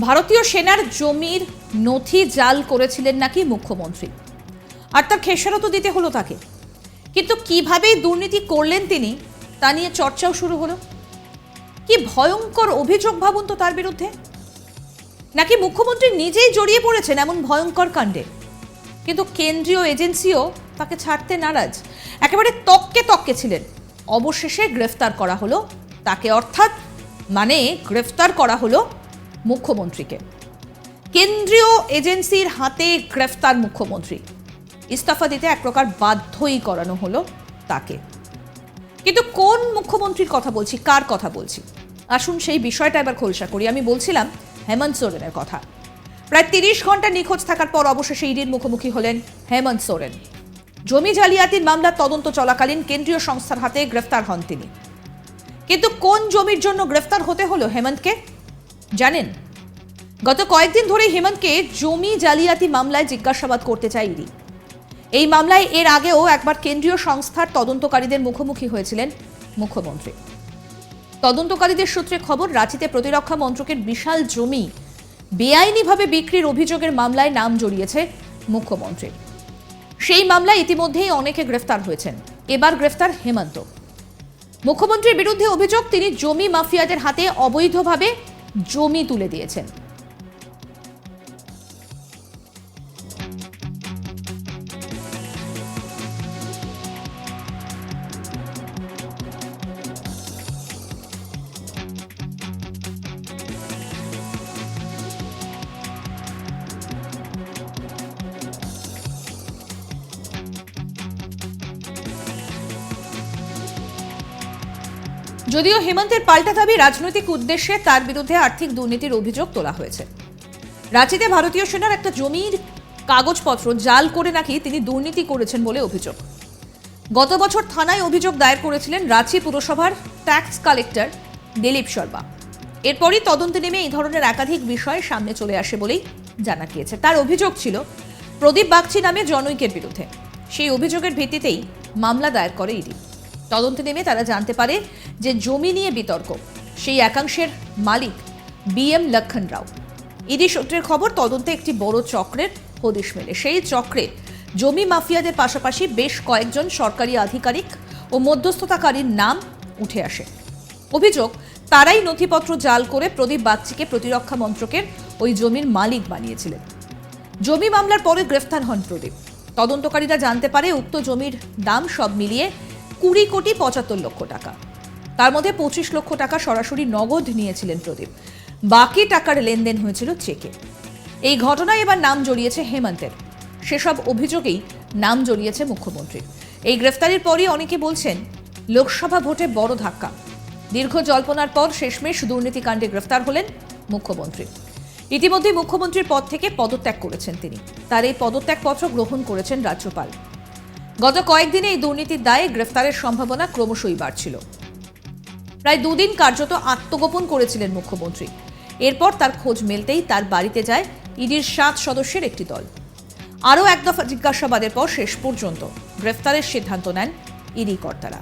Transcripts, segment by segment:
ভারতীয় সেনার জমির নথি জাল করেছিলেন নাকি মুখ্যমন্ত্রী? আর তার খেসারত দিতে হলো তাকে। কিন্তু কীভাবে দুর্নীতি করলেন তিনি, তা নিয়ে চর্চাও শুরু হলো। কি ভয়ঙ্কর অভিযোগ ভাবুন তো তার বিরুদ্ধে। নাকি মুখ্যমন্ত্রী নিজেই জড়িয়ে পড়েছেন এমন ভয়ঙ্কর কাণ্ডে? কিন্তু কেন্দ্রীয় এজেন্সিও তাকে ছাড়তে নারাজ। একেবারে তককে তককে ছিলেন। অবশেষে গ্রেফতার করা হলো তাকে, অর্থাৎ মানে গ্রেফতার করা হলো মুখ্যমন্ত্রীকে। কেন্দ্রীয় এজেন্সির হাতে গ্রেফতার মুখ্যমন্ত্রী। ইস্তফা দিতে এক প্রকার বাধ্যই করানো হলো তাকে। কিন্তু কোন মুখ্যমন্ত্রীর কথা বলছি, কার কথা বলছি? আসুন সেই বিষয়টা এবার খোলসা করি। আমি বলছিলাম হেমন্ত সোরেনের কথা। প্রায় তিরিশ ঘণ্টা নিখোঁজ থাকার পর অবশেষে ইডির মুখোমুখি হলেন হেমন্ত সোরেন। জমি জালিয়াতির মামলার তদন্ত চলাকালীন কেন্দ্রীয় সংস্থার হাতে গ্রেফতার হন তিনি। কিন্তু কোন জমির জন্য গ্রেফতার হতে হলো হেমন্তকে? জানেন? গত কয়েকদিন ধরে হেমন্তকে জমি জালিয়াতি মামলায় জিজ্ঞাসাবাদ করতে চায় ইডি। এই মামলায় এর আগেও একবার কেন্দ্রীয় সংস্থার তদন্তকারীদের মুখোমুখি হয়েছিলেন মুখ্যমন্ত্রী। তদন্তকারীদের সূত্রে খবর, রাঁচিতে প্রতিরক্ষা মন্ত্রকের বিশাল জমি বেআইনিভাবে বিক্রির অভিযোগের মামলায় নাম জড়িয়েছে মুখ্যমন্ত্রী। সেই মামলায় ইতিমধ্যেই অনেকে গ্রেফতার হয়েছেন। এবার গ্রেফতার হেমন্ত। মুখ্যমন্ত্রীর বিরুদ্ধে অভিযোগ, তিনি জমি মাফিয়াদের হাতে অবৈধভাবে জমি তুলে দিয়েছেন। যদিও হেমন্তের পাল্টা দাবি রাজনৈতিক উদ্দেশ্যে তার বিরুদ্ধে আর্থিক দুর্নীতির অভিযোগ তোলা হয়েছে। রাঁচিতে ভারতীয় সেনার একটা জমির কাগজপত্র জাল করে নাকি তিনি দুর্নীতি করেছেন বলে অভিযোগ। গত বছর থানায় অভিযোগ দায়ের করেছিলেন রাঁচি পুরসভার ট্যাক্স কালেক্টর দিলীপ শর্মা। এরপরই তদন্তে নেমে এই ধরনের একাধিক বিষয় সামনে চলে আসে বলেই জানা গিয়েছে। তার অভিযোগ ছিল, প্রদীপ বাগচি নামে জনৈকের বিরুদ্ধে। সেই অভিযোগের ভিত্তিতেই মামলা দায়ের করে ইডি। তদন্তে নেমে তারা জানতে পারে যে জমি নিয়ে বিতর্ক। সেই একাংশের মালিক বি এম লক্ষণ রাও ইডি সূত্রের খবর, তদন্তে একটি বড় চক্রের হদিশ মেলে। সেই চক্রে জমি মাফিয়াদের পাশাপাশি বেশ কয়েকজন সরকারি আধিকারিক ও মধ্যস্থতাকারীর নাম উঠে আসে। অভিযোগ, তারাই নথিপত্র জাল করে প্রদীপ বাগচিকে প্রতিরক্ষা মন্ত্রকের ওই জমির মালিক বানিয়েছিলেন। জমি মামলার পরে গ্রেফতার হন প্রদীপ। তদন্তকারীরা জানতে পারে, উক্ত জমির দাম সব মিলিয়ে কুড়ি কোটি পঁচাত্তর লক্ষ টাকা। তার মধ্যে পঁচিশ লক্ষ টাকা সরাসরি নগদ নিয়েছিলেন প্রদীপ। বাকি টাকার লেনদেন হয়েছিল চেকে। এই ঘটনায় এবার নাম জড়িয়েছে হেমন্তের। সেসব অভিযোগেই নাম জড়িয়েছে মুখ্যমন্ত্রীর। এই গ্রেফতারির পরই অনেকে বলছেন, লোকসভা ভোটে বড় ধাক্কা। দীর্ঘ জল্পনার পর শেষমেশ দুর্নীতিকাণ্ডে গ্রেফতার হলেন মুখ্যমন্ত্রী। ইতিমধ্যে মুখ্যমন্ত্রীর পদ থেকে পদত্যাগ করেছেন তিনি। তার এই পদত্যাগপত্র গ্রহণ করেছেন রাজ্যপাল। গত কয়েকদিনে এই দুর্নীতির দায়ে গ্রেফতারের সম্ভাবনা ক্রমশই বাড়ছিল। প্রায় দুদিন কার্যত আত্মগোপন করেছিলেন মুখ্যমন্ত্রী। এরপর তার খোঁজ মেলতেই তার বাড়িতে যায় ইডির সাত সদস্যের একটি দল। আরও এক দফা জিজ্ঞাসাবাদের পর শেষ পর্যন্ত গ্রেফতারের সিদ্ধান্ত নেন ইডি কর্তারা।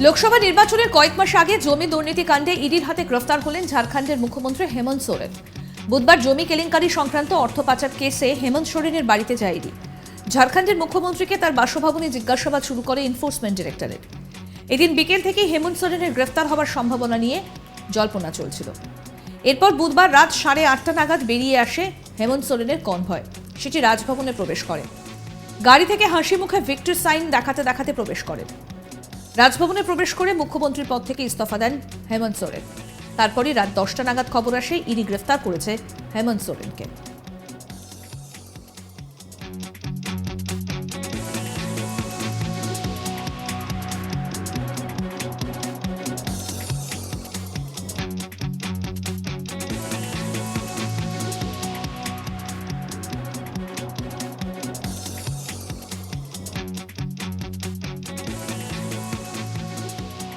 লোকসভা নির্বাচনের কয়েক মাস আগে জমি দুর্নীতি কাণ্ডে ইডির হাতে গ্রেফতার হলেন ঝাড়খণ্ডের মুখ্যমন্ত্রী হেমন্ত সোরেন। বুধবার জমি কেলেঙ্কারি সংক্রান্ত অর্থ পাচার কেসে হেমন্ত সোরেনের বাড়িতে যায় ইডি। ঝাড়খণ্ডের মুখ্যমন্ত্রীকে তার বাসভবনে জিজ্ঞাসাবাদ শুরু করে এনফোর্সমেন্ট ডিরেক্টরেট এদিন বিকেল থেকেই হেমন্ত সোরেনের গ্রেফতার হওয়ার সম্ভাবনা নিয়ে জল্পনা চলছিল। এরপর বুধবার রাত সাড়ে আটটা নাগাদ বেরিয়ে আসে হেমন্ত সোরেনের কনভয়। সেটি রাজভবনে প্রবেশ করে গাড়ি থেকে হাসি মুখে ভিক্টর সাইন দেখাতে দেখাতে প্রবেশ করেন। রাজভবনে প্রবেশ করে মুখ্যমন্ত্রীর পদ থেকে ইস্তফা দেন হেমন্ত সোরেন। তারপরই রাত দশটা নাগাদ খবর আসে ইডি গ্রেফতার করেছে হেমন্ত সোরেনকে।